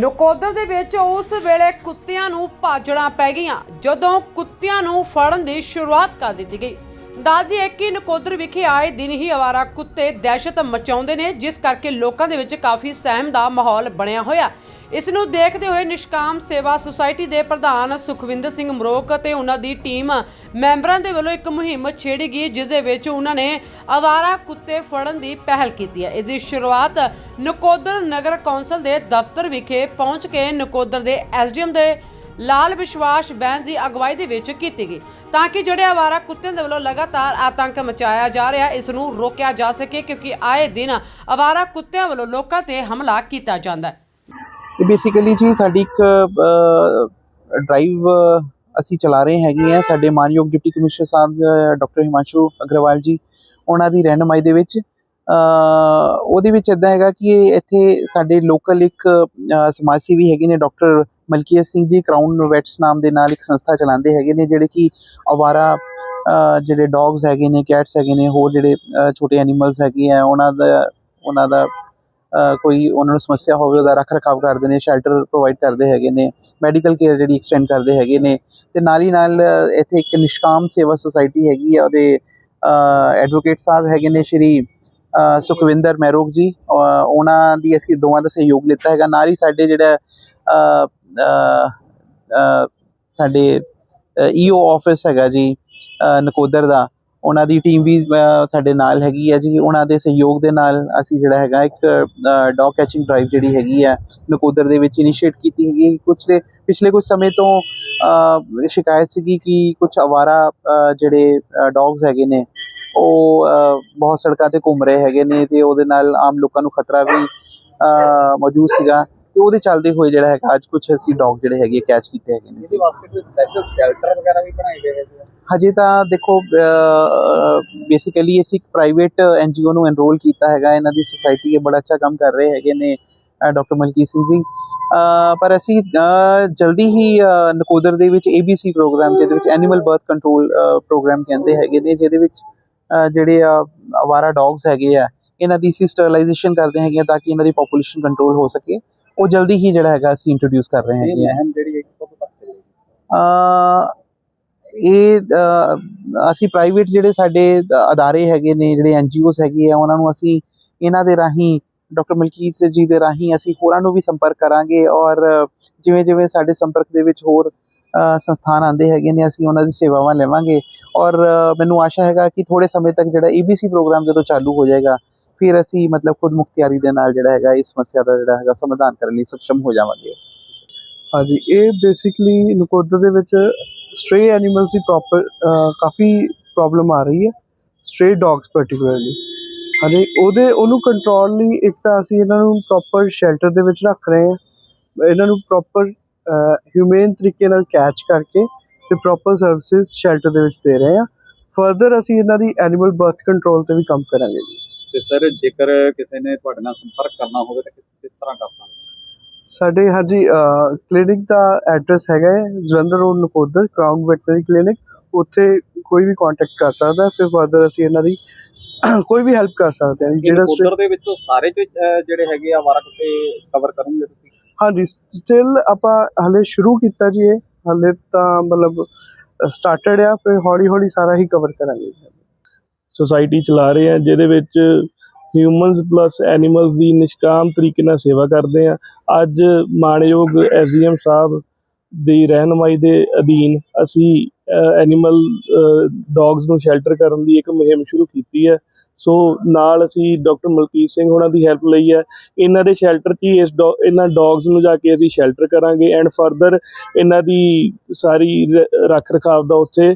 ਨਕੋਦਰ ਦੇ ਵਿੱਚ ਉਸ ਵੇਲੇ ਕੁੱਤਿਆਂ ਨੂੰ ਭਾਜੜਾਂ ਪੈ ਗਈਆਂ। ਜਦੋਂ ਕੁੱਤਿਆਂ ਨੂੰ ਫੜਨ ਦੀ ਸ਼ੁਰੂਆਤ ਕਰ ਦਿੱਤੀ ਗਈ। ਦੱਸਦੀ ਹੈ ਕਿ ਨਕੋਦਰ ਵਿਖੇ ਆਏ ਦਿਨ ਹੀ ਆਵਾਰਾ ਕੁੱਤੇ ਦਹਿਸ਼ਤ ਮਚਾਉਂਦੇ ਨੇ, ਜਿਸ ਕਰਕੇ ਲੋਕਾਂ ਦੇ ਵਿੱਚ ਕਾਫੀ ਸਹਿਮ ਦਾ ਮਾਹੌਲ ਬਣਿਆ ਹੋਇਆ। ਇਸ ਨੂੰ ਦੇਖਦੇ ਹੋਏ ਨਿਸ਼ਕਾਮ ਸੇਵਾ ਸੁਸਾਇਟੀ ਦੇ ਪ੍ਰਧਾਨ ਸੁਖਵਿੰਦਰ ਸਿੰਘ ਮਰੋਕ ਅਤੇ ਉਹਨਾਂ ਦੀ ਟੀਮ ਮੈਂਬਰਾਂ ਦੇ ਵੱਲੋਂ ਇੱਕ ਮੁਹਿੰਮ ਛੇੜੀ ਗਈ, ਜਿਸ ਦੇ ਵਿੱਚ ਉਹਨਾਂ ਨੇ ਆਵਾਰਾ ਕੁੱਤੇ ਫੜਨ ਦੀ ਪਹਿਲ ਕੀਤੀ ਹੈ। ਇਸ ਦੀ ਸ਼ੁਰੂਆਤ ਨਕੋਦਰ ਨਗਰ ਕੌਂਸਲ ਦੇ ਦਫ਼ਤਰ ਵਿਖੇ ਪਹੁੰਚ ਕੇ ਨਕੋਦਰ ਦੇ ਐਸਡੀਐਮ ਦੇ ਲਾਲ ਵਿਸ਼ਵਾਸ ਬੈਂਸ ਦੀ ਅਗਵਾਈ ਦੇ ਵਿੱਚ ਕੀਤੀ ਗਈ। ਤਾਂ ਕਿ ਜਿਹੜੇ ਆਵਾਰਾ ਕੁੱਤਿਆਂ ਦੇ ਵੱਲੋਂ ਲਗਾਤਾਰ ਆਤੰਕ ਮਚਾਇਆ ਜਾ ਰਿਹਾ, ਇਸ ਨੂੰ ਰੋਕਿਆ ਜਾ ਸਕੇ, ਕਿਉਂਕਿ ਆਏ ਦਿਨ ਆਵਾਰਾ ਕੁੱਤਿਆਂ ਵੱਲੋਂ ਲੋਕਾਂ ਤੇ ਹਮਲਾ ਕੀਤਾ ਜਾਂਦਾ ਹੈ। ਇਹ ਬੇਸਿਕਲੀ ਜੀ ਸਾਡੀ ਇੱਕ ਡਰਾਈਵ ਅਸੀਂ ਚਲਾ ਰਹੇ ਹੈਗੇ ਆ ਸਾਡੇ ਮਾਨਯੋਗ ਡਿਪਟੀ ਕਮਿਸ਼ਨਰ ਸਾਹਿਬ ਡਾਕਟਰ ਹਿਮਾਂਸ਼ੂ ਅਗਰਵਾਲ ਜੀ, ਉਹਨਾਂ ਦੀ ਰਹਿਨਮਾਈ ਦੇ ਵਿੱਚ ਉਹਦੇ ਵਿੱਚ ਇਦਾਂ ਹੈਗਾ ਕਿ ਇਹ ਇੱਥੇ ਸਾਡੇ ਲੋਕਲ ਇੱਕ ਸਮਾਜ ਸੇਵੀ ਹੈਗੇ ਨੇ doctor Malkit Singh ji. Crown vets ਨਾਮ ਦੇ ਨਾਲ ਇੱਕ ਸੰਸਥਾ ਚਲਾਉਂਦੇ ਹੈਗੇ ਨੇ, ਜਿਹੜੇ ਕਿ ਅਵਾਰਾ ਜਿਹੜੇ ਡੌਗਸ ਹੈਗੇ ਨੇ ਕੈਟਸ ਹੈਗੇ ਨੇ, ਹੋਰ ਜਿਹੜੇ ਛੋਟੇ ਐਨੀਮਲਸ ਹੈਗੇ ਆ, ਉਹਨਾਂ ਦਾ ਉਹਨਾਂ ਦਾ ਕੋਈ ਉਹਨਾਂ ਨੂੰ ਸਮੱਸਿਆ ਹੋਵੇ ਉਹਦਾ ਰੱਖ ਰਖਾਵ ਕਰਦੇ ਨੇ ਸ਼ੈਲਟਰ ਪ੍ਰੋਵਾਈਡ ਕਰਦੇ ਹੈਗੇ ਨੇ ਮੈਡੀਕਲ ਕੇਅਰ ਜਿਹੜੀ ਐਕਸਟੈਂਡ ਕਰਦੇ ਹੈਗੇ ਨੇ ਤੇ ਨਾਲ ਹੀ ਨਾਲ ਇੱਥੇ ਇੱਕ ਨਿਸ਼ਕਾਮ ਸੇਵਾ ਸੁਸਾਇਟੀ ਹੈਗੀ ਆ ਉਹਦੇ ਐਡਵੋਕੇਟ ਸਾਹਿਬ ਹੈਗੇ ਨੇ ਸ਼੍ਰੀ ਸੁਖਵਿੰਦਰ ਮੈਰੋਗ ਜੀ ਉਹਨਾਂ ਦੀ ਅਸੀਂ ਦੋਵਾਂ ਦਾ ਸਹਿਯੋਗ ਲਿੱਤਾ ਹੈਗਾ ਨਾਲ ਹੀ ਸਾਡੇ ਜਿਹੜਾ ਅ, ਅ, ਅ, ਸਾਡੇ ਈਓ ਆਫਿਸ ਹੈਗਾ ਜੀ ਨਕੋਦਰ ਦਾ ਉਹਨਾਂ ਦੀ ਟੀਮ ਵੀ ਸਾਡੇ ਨਾਲ ਹੈਗੀ ਹੈ ਜੀ। ਉਹਨਾਂ ਦੇ ਸਹਿਯੋਗ ਦੇ ਨਾਲ ਅਸੀਂ ਜਿਹੜਾ ਹੈਗਾ ਇੱਕ ਡੌਗ ਕੈਚਿੰਗ ਡਰਾਈਵ ਜਿਹੜੀ ਹੈਗੀ ਹੈ ਨਕੋਦਰ ਦੇ ਵਿੱਚ ਇਨੀਸ਼ੀਏਟ ਕੀਤੀ ਹੈਗੀ ਹੈ। ਕੁਝ ਪਿਛਲੇ ਕੁਝ ਸਮੇਂ ਤੋਂ ਸ਼ਿਕਾਇਤ ਸੀਗੀ ਕਿ ਕੁਝ ਅਵਾਰਾ ਜਿਹੜੇ ਡੌਗਸ ਹੈਗੇ ਨੇ, ਉਹ ਬਹੁਤ ਸੜਕਾਂ ਤੇ ਘੁੰਮ ਰਹੇ ਹੈਗੇ ਨੇ ਤੇ ਉਹਦੇ ਨਾਲ ਆਮ ਲੋਕਾਂ ਨੂੰ ਖਤਰਾ ਵੀ ਮੌਜੂਦ ਸੀਗਾ। ਤੇ ਉਹਦੇ ਚੱਲਦੇ ਹੋਏ ਜਿਹੜਾ ਹੈਗਾ ਅੱਜ ਕੁਝ ਅਸੀਂ ਡੌਗ ਜਿਹੜੇ ਹੈਗੇ ਕੈਚ ਕੀਤੇ ਹੈਗੇ ਨੇ। ਇਹਦੇ ਵਾਸਤੇ ਕੋਈ ਸਪੈਸ਼ਲ ਸ਼ੈਲਟਰ ਵਗੈਰਾ ਵੀ ਬਣਾਏ ਗਏ ਹੈਗੇ ਆ ਹਜੇ ਤਾਂ ਦੇਖੋ ਬੇਸਿਕਲੀ ਅਸੀਂ ਇੱਕ ਪ੍ਰਾਈਵੇਟ ਐਨਜੀਓ ਨੂੰ ਐਨਰੋਲ ਕੀਤਾ ਹੈਗਾ ਇਹਨਾਂ ਦੀ ਸੁਸਾਇਟੀ ਇਹ ਬੜਾ ਅੱਛਾ ਕੰਮ ਕਰ ਰਹੇ ਹੈਗੇ ਨੇ ਡਾਕਟਰ ਮਲਕੀਤ ਸਿੰਘ ਜੀ। ਪਰ ਅਸੀਂ ਜਲਦੀ ਹੀ ਨਕੋਦਰ ਦੇ ਵਿੱਚ ABC ਪ੍ਰੋਗਰਾਮ ਜਿਹਦੇ ਵਿੱਚ ਐਨੀਮਲ ਬਰਥ ਕੰਟਰੋਲ ਪ੍ਰੋਗਰਾਮ ਕਹਿੰਦੇ ਹੈਗੇ ਨੇ ਜਿਹਦੇ ਵਿੱਚ ਜਿਹੜੇ ਆ ਅਵਾਰਾ ਡੌਗਸ ਹੈਗੇ ਆ ਇਹਨਾਂ ਦੀ ਅਸੀਂ ਸਟਰਲਾਈਜੇਸ਼ਨ ਕਰਦੇ ਹੈਗੇ ਤਾਂ ਕਿ ਇਹਨਾਂ ਦੀ ਪੋਪੂਲੇਸ਼ਨ ਕੰਟਰੋਲ ਹੋ ਸਕੇ। ਉਹ ਜਲਦੀ ਹੀ ਜਿਹੜਾ ਹੈਗਾ ਅਸੀਂ ਇੰਟਰੋਡਿਊਸ ਕਰ ਰਹੇ ਹੈਗੇ ਆ ਮਹਿਮ ਜਿਹੜੀ ਹੈ ਕਦੋਂ ਤੱਕ ਚੱਲੇਗੀ ਅ ਇਹ ਅਸੀਂ ਪ੍ਰਾਈਵੇਟ ਜਿਹੜੇ ਸਾਡੇ ਅਦਾਰੇ ਹੈਗੇ ਨੇ ਜਿਹੜੇ ਐਨਜੀਓਸ ਹੈਗੇ ਆ ਉਹਨਾਂ ਨੂੰ ਅਸੀਂ ਇਹਨਾਂ ਦੇ ਰਾਹੀਂ ਡਾਕਟਰ ਮਲਕੀਤ ਜੀ ਦੇ ਰਾਹੀਂ ਅਸੀਂ ਹੋਰਾਂ ਨੂੰ ਵੀ ਸੰਪਰਕ ਕਰਾਂਗੇ ਔਰ ਜਿਵੇਂ ਜਿਵੇਂ ਸਾਡੇ ਸੰਪਰਕ ਦੇ ਵਿੱਚ ਹੋਰ ਸੰਸਥਾਨ ਆਉਂਦੇ ਹੈਗੇ ਨੇ ਅਸੀਂ ਉਹਨਾਂ ਦੀ ਸੇਵਾਵਾਂ ਲਵਾਂਗੇ। ਔਰ ਮੈਨੂੰ ਆਸ਼ਾ ਹੈਗਾ ਕਿ ਥੋੜੇ ਸਮੇਂ ਤੱਕ ਜਿਹੜਾ ABC ਪ੍ਰੋਗਰਾਮ ਜਦੋਂ ਚਾਲੂ ਹੋ ਜਾਏਗਾ ਫਿਰ ਅਸੀਂ ਮਤਲਬ ਖੁਦ ਮੁਖਤਿਆਰੀ ਦੇ ਨਾਲ ਜਿਹੜਾ ਹੈਗਾ ਇਸ ਸਮੱਸਿਆ ਦਾ ਜਿਹੜਾ ਹੈਗਾ ਸਮਾਧਾਨ ਕਰਨ ਲਈ ਸક્ષਮ ਹੋ ਜਾਵਾਂਗੇ। ਹਾਂਜੀ, ਇਹ ਬੇਸਿਕਲੀ ਨਕੋਦਰ ਦੇ ਵਿੱਚ ਸਟ੍ਰੇ ਐਨੀਮਲਸ ਦੀ ਪ੍ਰੋਪਰ ਕਾਫੀ ਪ੍ਰੋਬਲਮ ਆ ਰਹੀ ਹੈ ਸਟ੍ਰੇ ਡੌਗਸ ਪਾਰਟਿਕੂਲਰਲੀ ਹਾਂਜੀ, ਉਹਦੇ, ਉਹਨੂੰ ਕੰਟਰੋਲ ਲਈ ਇੱਕ ਤਾਂ ਅਸੀਂ ਇਹਨਾਂ ਨੂੰ ਪ੍ਰੋਪਰ ਸ਼ੈਲਟਰ ਦੇ ਵਿੱਚ ਰੱਖ ਰਹੇ ਹਾਂ। ਇਹਨਾਂ ਨੂੰ ਪ੍ਰੋਪਰ ਹਿਊਮਨ ਤਰੀਕੇ ਨਾਲ ਕੈਚ ਕਰਕੇ ਤੇ ਪ੍ਰੋਪਰ ਸਰਵਿਸਿਜ਼ ਸ਼ੈਲਟਰ ਦੇ ਵਿੱਚ ਦੇ ਰਹੇ ਹਾਂ। ਫਰਦਰ ਅਸੀਂ ਇਹਨਾਂ ਦੀ ਐਨੀਮਲ ਬਰਥ ਕੰਟਰੋਲ ਤੇ ਵੀ ਕੰਮ ਕਰਾਂਗੇ ਜੀ। ਤੇ ਸਰ ਜੇਕਰ ਕਿਸੇ ਨੇ ਤੁਹਾਡੇ ਨਾਲ ਸੰਪਰਕ ਕਰਨਾ ਹੋਵੇ ਤਾਂ ਕਿਸ ਤਰ੍ਹਾਂ ਕਰ ਸਕਦੇ ਸਾਡੇ ਹਾਂਜੀ ਕਲੀਨਿਕ ਦਾ ਐਡਰੈਸ ਹੈਗਾ ਹੈ Jalandhar road Nakodar crown veterinary clinic ਉੱਥੇ ਕੋਈ ਵੀ ਕੰਟੈਕਟ ਕਰ ਸਕਦਾ ਫਿਰ ਫਰਦਰ ਅਸੀਂ ਇਹਨਾਂ ਦੀ ਕੋਈ ਵੀ ਹੈਲਪ ਕਰ ਸਕਦੇ ਹਾਂ। ਜਿਹੜਾ ਉਧਰ ਦੇ ਵਿੱਚੋਂ ਸਾਰੇ ਜਿਹੜੇ ਹੈਗੇ ਆ ਵਾਰਾ ਕੁੱਤੇ ਕਵਰ ਕਰੋਗੇ ਤੁਸੀਂ? ਹਾਂਜੀ ਸਟਿਲ ਆਪਾਂ ਹਲੇ ਸ਼ੁਰੂ ਕੀਤਾ ਜੀ ਇਹ। ਹਲੇ ਤਾਂ ਮਤਲਬ ਸਟਾਰਟਡ ਆ ਫਿਰ ਹੌਲੀ ਹੌਲੀ ਸਾਰਾ ਹੀ ਕਵਰ ਕਰਾਂਗੇ। ਸੁਸਾਇਟੀ ਚਲਾ ਰਹੇ ਆ, ਜਿਹਦੇ ਵਿੱਚ ਹਿਊਮਨਸ ਪਲੱਸ ਐਨੀਮਲਸ ਦੀ ਨਿਸ਼ਕਾਮ ਤਰੀਕੇ ਨਾਲ ਸੇਵਾ ਕਰਦੇ ਆ। ਅੱਜ ਮਾਣਯੋਗ ਐਸਡੀਐਮ ਸਾਹਿਬ ਦੀ ਰਹਿਨਮਾਈ ਦੇ ਅਧੀਨ ਅਸੀਂ ਐਨੀਮਲ ਡੌਗਸ ਨੂੰ ਸ਼ੈਲਟਰ ਕਰਨ ਦੀ ਇੱਕ ਮੁਹਿੰਮ ਸ਼ੁਰੂ ਕੀਤੀ ਹੈ। ਸੋ ਨਾਲ ਅਸੀਂ ਡਾਕਟਰ ਮਲਕੀਤ ਸਿੰਘ ਉਹਨਾਂ ਦੀ ਹੈਲਪ ਲਈ ਹੈ। ਇਹਨਾਂ ਦੇ ਸ਼ੈਲਟਰ 'ਚ ਹੀ ਇਸ ਡੌ- ਇਹਨਾਂ ਡੌਗਸ ਨੂੰ ਜਾ ਕੇ ਅਸੀਂ ਸ਼ੈਲਟਰ ਕਰਾਂਗੇ। ਐਂਡ ਫਰਦਰ ਇਹਨਾਂ ਦੀ ਸਾਰੀ ਰ- ਰੱਖ ਰਖਾਵ ਦਾ ਉੱਥੇ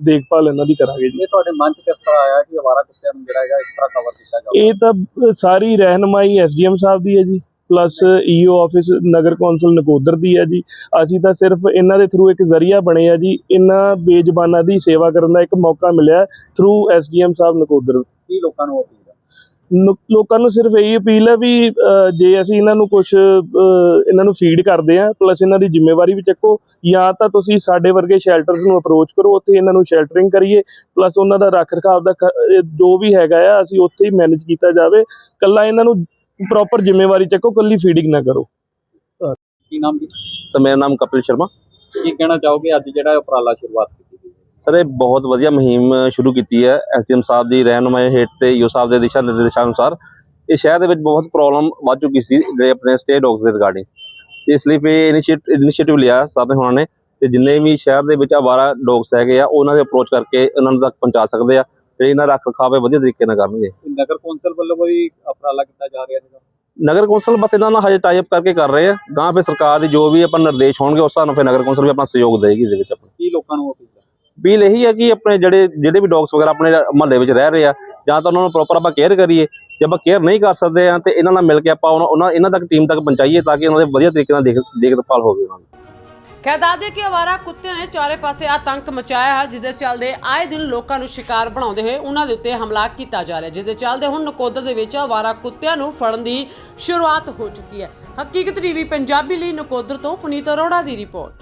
ਦੇਖਭਾਲ ਇਹਨਾਂ ਦੀ ਕਰਾਂਗੇ ਜੀ। ਇਹ ਤੁਹਾਡੇ ਮਨ ਚ ਕਿਸ ਤਰ੍ਹਾਂ ਆਇਆ ਕਿ ਆਵਾਰਾ ਕੁੱਤਿਆਂ ਨੂੰ ਜਿਹੜਾ ਹੈਗਾ ਇਸ ਤਰ੍ਹਾਂ ਕਵਰ ਕੀਤਾ ਜਾਵੇ? ਇਹ ਤਾਂ ਸਾਰੀ ਰਹਿਨਮਾਈ ਐਸਡੀਐਮ ਸਾਹਿਬ ਦੀ ਹੈ ਜੀ plus EO office Nagar council Nakodar ਦੀ ਹੈ ਜੀ। ਅਸੀਂ ਤਾਂ ਸਿਰਫ ਇਹਨਾਂ ਦੇ ਥਰੂ ਇੱਕ ਜ਼ਰੀਆ ਬਣੇ ਆ ਜੀ ਇਹਨਾਂ ਬੇਜ਼ਬਾਨਾਂ ਦੀ ਸੇਵਾ ਕਰਨ ਦਾ ਇੱਕ ਮੌਕਾ ਮਿਲਿਆ ਥਰੂ ਐਸਡੀਐਮ ਸਾਹਿਬ ਨਕੋਦਰ। ਕੀ ਲੋਕਾਂ ਨੁ- ਲੋਕਾਂ ਨੂੰ ਸਿਰਫ ਇਹੀ ਅਪੀਲ ਹੈ ਵੀ ਜੇ ਅਸੀਂ ਇਹਨਾਂ ਨੂੰ ਕੁਝ ਇਹਨਾਂ ਨੂੰ ਫੀਡ ਕਰਦੇ ਆ ਪਲੱਸ ਇਹਨਾਂ ਦੀ ਜ਼ਿੰਮੇਵਾਰੀ ਵੀ ਚੱਕੋ ਜਾਂ ਤਾਂ ਤੁਸੀਂ ਸਾਡੇ ਵਰਗੇ ਸ਼ੈਲਟਰਸ ਨੂੰ ਅਪਰੋਚ ਕਰੋ ਉੱਥੇ ਇਹਨਾਂ ਨੂੰ ਸ਼ੈਲਟਰਿੰਗ ਕਰੀਏ ਪਲੱਸ ਉਹਨਾਂ ਦਾ ਰੱਖ ਰਖਾਵ ਦਾ ਜੋ ਵੀ ਹੈਗਾ ਆ ਅਸੀਂ ਉੱਥੇ ਹੀ ਮੈਨੇਜ ਕੀਤਾ ਜਾਵੇ ਕੱਲਾ ਇਹਨਾਂ ਨੂੰ ਪ੍ਰੋਪਰ ਜ਼ਿੰਮੇਵਾਰੀ ਚੱਕੋ ਕੱਲੀ ਫੀਡਿੰਗ ਨਾ ਕਰੋ। ਕੀ ਨਾਮ ਜੀ? ਸਰ ਮੇਰਾ ਨਾਮ ਕਪਿਲ ਸ਼ਰਮਾ। ਕੀ ਕਹਿਣਾ ਚਾਹੋਗੇ ਅੱਜ ਜਿਹੜਾ ਉਪਰਾਲਾ ਸ਼ੁਰੂਆਤ? ਸਰ ਇਹ ਬਹੁਤ ਵਧੀਆ ਮੁਹਿੰਮ ਸ਼ੁਰੂ ਕੀਤੀ ਹੈ ਐਸਡੀਐਮ ਸਾਹਿਬ ਦੀ ਰਹਿਨੁਮਾਈ ਹੇਠ ਤੇ ਯੂ ਸਾਹਿਬ ਦੇ ਦਿਸ਼ਾ ਨਿਰਦੇਸ਼ਾਂ ਅਨੁਸਾਰ। ਇਹ ਸ਼ਹਿਰ ਦੇ ਵਿੱਚ ਬਹੁਤ ਪ੍ਰੋਬਲਮ ਵੱਧ ਚੁੱਕੀ ਸੀ ਜਿਹੜੇ ਆਪਣੇ ਸਟੇ ਡੌਗਸ ਦੇ ਰਿਗਾਰਡਿੰਗ ਇਸ ਲਈ ਫਿਰ ਇਨੀਸ਼ੀਏਟਿਵ ਲਿਆ ਸਾਹਿਬ ਹੋਣਾ ਨੇ। ਤੇ ਜਿੰਨੇ ਵੀ ਸ਼ਹਿਰ ਦੇ ਵਿੱਚ ਆਵਾਰਾ ਡੌਗਸ ਹੈਗੇ ਆ ਉਹਨਾਂ ਦੇ ਅਪਰੋਚ ਕਰਕੇ ਉਹਨਾਂ ਨੂੰ ਤੱਕ ਪਹੁੰਚਾ ਸਕਦੇ ਆ ਤੇ ਇਹਨਾਂ ਰੱਖ ਰਖਾਵ ਵਧੀਆ ਤਰੀਕੇ ਨਾਲ ਕਰਨਗੇ। ਇਹ ਨਗਰ ਕੌਂਸਲ ਵੱਲੋਂ ਕੋਈ ਉਪਰਾਲਾ ਕੀਤਾ ਜਾ ਰਿਹਾ ਹੈਗਾ ਨਗਰ ਕੌਂਸਲ ਬਸ ਇਹਨਾਂ ਨਾਲ ਹਜੇ ਟਾਈਪ ਕਰਕੇ ਕਰ ਰਹੇ ਆ। ਗਾਂ ਫਿਰ ਸਰਕਾਰ ਦੇ ਜੋ ਵੀ ਆਪਾਂ ਨਿਰਦੇਸ਼ ਹੋਣਗੇ ਉਸ ਹਿਸਾਬ ਨਾਲ ਫਿਰ ਨਗਰ ਕੌਂਸਲ ਵੀ ਆਪਣਾ ਸਹਿਯੋਗ ਦੇਗੀ ਇਹਦੇ ਵਿੱਚ। ਆਪਣਾ ਕੀ ਲੋਕਾਂ ਨੂੰ ਅਪੀਲ ਇਹੀ ਹੈ ਕਿ ਆਪਣੇ ਜਿਹੜੇ ਜਿਹੜੇ ਵੀ ਡੌਗਸ ਵਗੈਰਾ ਆਪਣੇ ਮਹੱਲੇ ਵਿੱਚ ਰਹਿ ਰਹੇ ਆ, ਜਾਂ ਤਾਂ ਉਹਨਾਂ ਨੂੰ ਪ੍ਰੋਪਰ ਆਪਾਂ ਕੇਅਰ ਕਰੀਏ। ਜੇ ਆਪਾਂ ਕੇਅਰ ਨਹੀਂ ਕਰ ਸਕਦੇ ਆ, ਤੇ ਇਹਨਾਂ ਨਾਲ ਮਿਲ ਕੇ ਆਪਾਂ ਉਹਨਾਂ- ਇਹਨਾਂ ਤੱਕ ਟੀਮ ਤੱਕ ਪਹੁੰਚਾਈਏ ਤਾਂ ਕਿ ਉਹਨਾਂ ਦੇ ਵਧੀਆ ਤਰੀਕੇ ਨਾਲ ਦੇਖ, ਦੇਖਭਾਲ ਹੋਵੇ ਉਹਨਾਂ ਦੀ। ਖੈਰ ਦੱਸਦੇ ਕਿ ਅਵਾਰਾ ਕੁੱਤਿਆਂ ਨੇ ਚਾਰੇ ਪਾਸੇ ਆਤੰਕ ਮਚਾਇਆ ਹੈ ਜਿਹਦੇ ਚੱਲਦੇ ਆਏ ਦਿਨ ਲੋਕਾਂ ਨੂੰ ਸ਼ਿਕਾਰ ਬਣਾਉਂਦੇ ਹੋਏ ਉਹਨਾਂ ਦੇ ਉੱਤੇ ਹਮਲਾ ਕੀਤਾ ਜਾ ਰਿਹਾ ਜਿਹਦੇ ਚੱਲਦੇ ਹੁਣ ਨਕੋਦਰ ਦੇ ਵਿੱਚ ਅਵਾਰਾ ਕੁੱਤਿਆਂ ਨੂੰ ਫੜਨ ਦੀ ਸ਼ੁਰੂਆਤ ਹੋ ਚੁੱਕੀ ਹੈ। ਹਕੀਕਤ ਟੀਵੀ ਪੰਜਾਬੀ ਲਈ ਨਕੋਦਰ ਤੋਂ ਪੁਨੀਤ ਅਰੋੜਾ ਦੀ ਰਿਪੋਰਟ।